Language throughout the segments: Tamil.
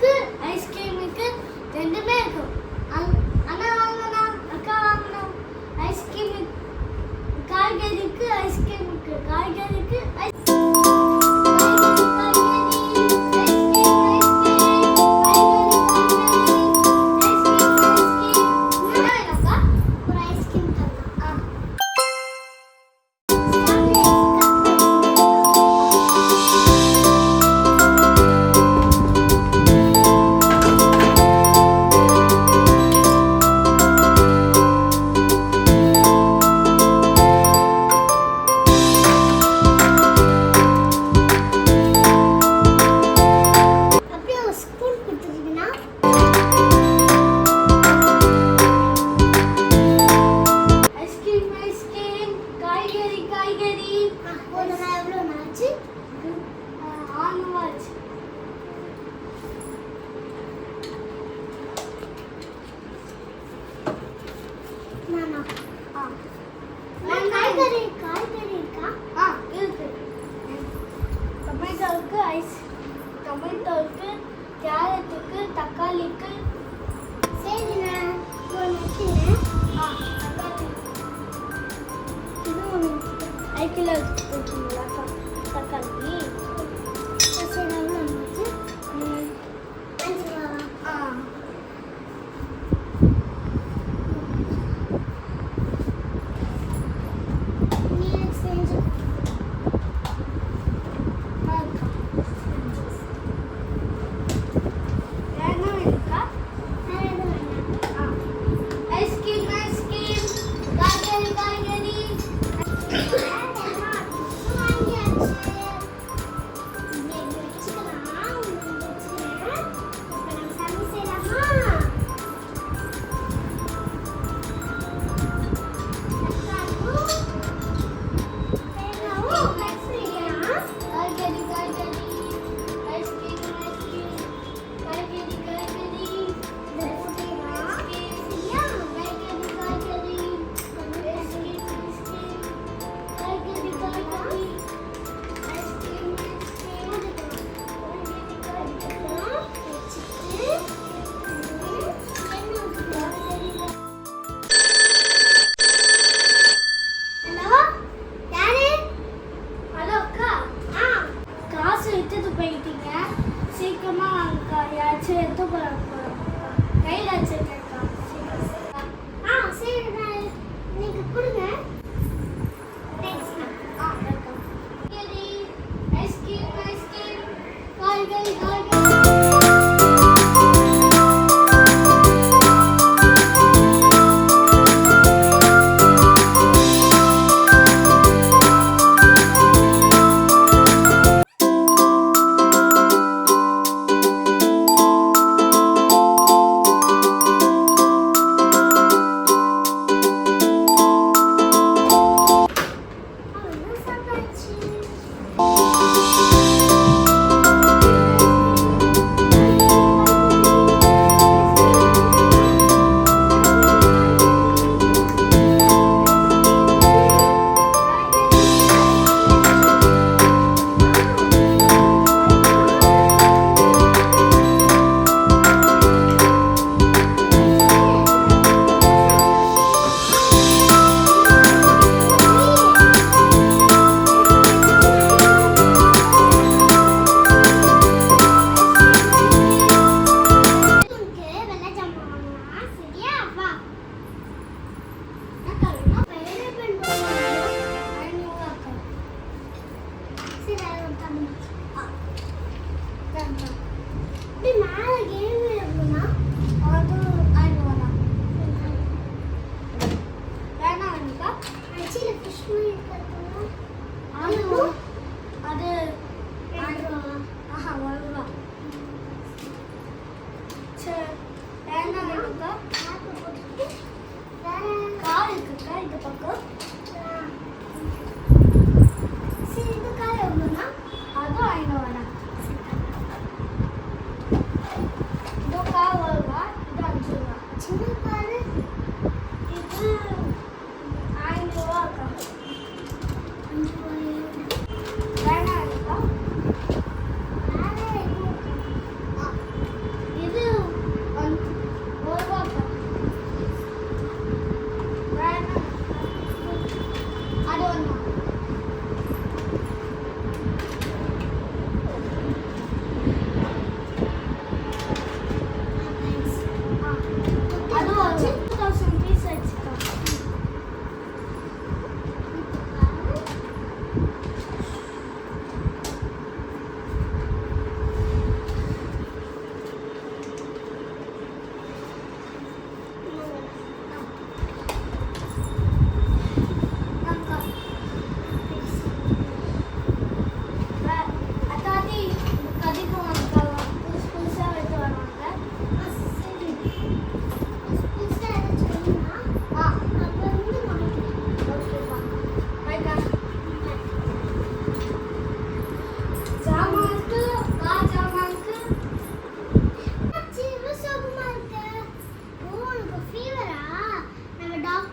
இருக்கு ஐஸ்கிரீம் இருக்கு ரெண்டுமே இருக்கும். அண்ணா வாங்கண்ணா அக்கா வாங்கண்ணா. ஐஸ்கிரீம் காய்கறி இருக்கு ஐஸ்கிரீம் இருக்கு காய்கறி டொமேட்டோவுக்கு கேரட்டுக்கு தக்காளிக்கு. சரி நான் ஆ தக்காளி. இது ஒன்று அரை கிலோ தக்காளி.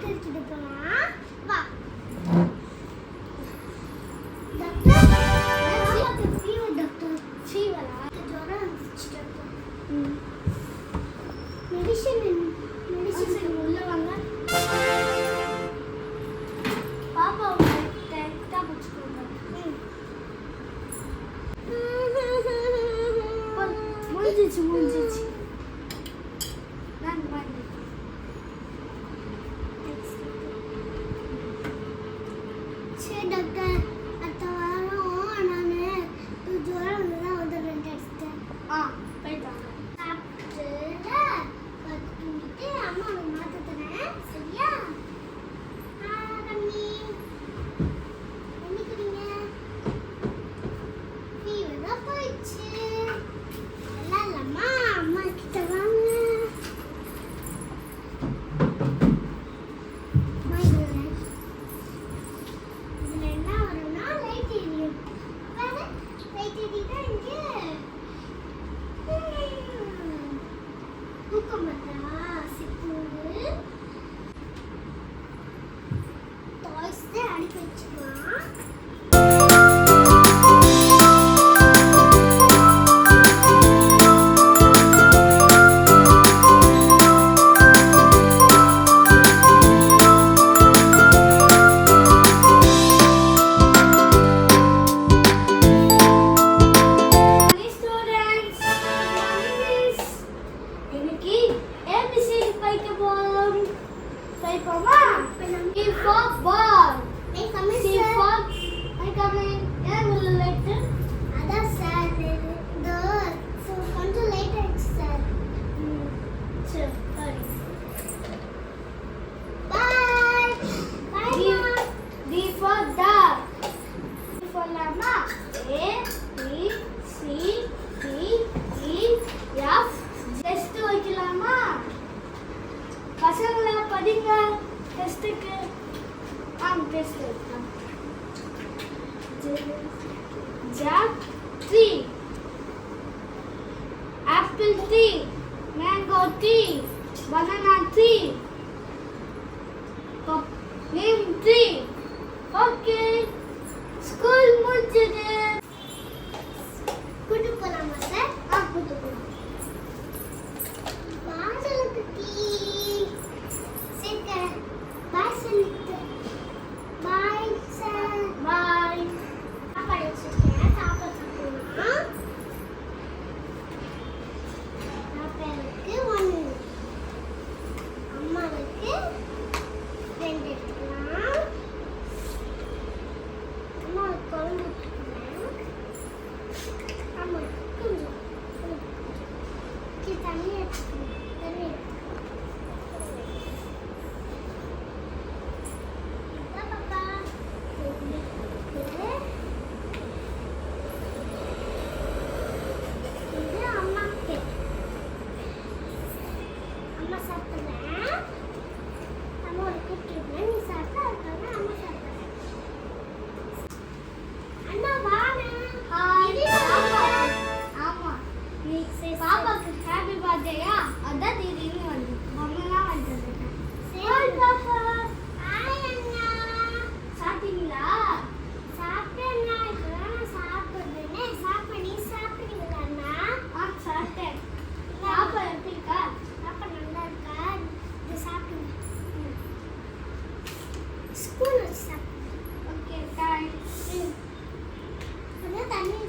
எடுத்துட்டு போலாம் வா மெடிசன் மெடிசன் உள்ள வாங்க பாப்பா கரெக்டாக பிடிச்சிக்கோங்க முடிஞ்சிச்சு முடிஞ்சிச்சு நான் பண்ணேன் बनानाची பாப்பாக்கு ஹாப்பி பர்த்டேயா அதான் திடீர்னு வந்து பொம்மைலாம் வந்தது சாப்பிட்டீங்களா? சாப்பிட்டேன். பாப்பா எப்படி இருக்கா? பாப்பா நல்லா இருக்கா? இது சாப்பிடுங்க. ஸ்கூல் வச்சு சாப்பிடுங்க ஓகே தேங்க்ஸ் தண்ணி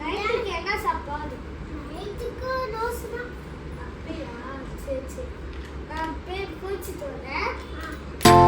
நைட்டுக்கு என்ன சாப்பாடு. நைட்டுக்கு தோசை அப்படியா? சரி சரி. நான் வரேன்.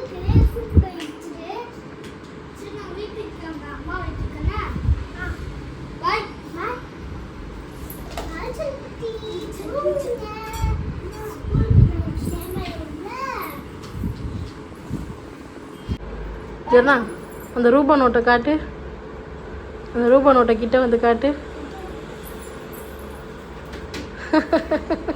சரிண்ணா அந்த ரூபா நோட்டை காட்டு. அந்த ரூபா நோட்டை கிட்டே வந்து காட்டு.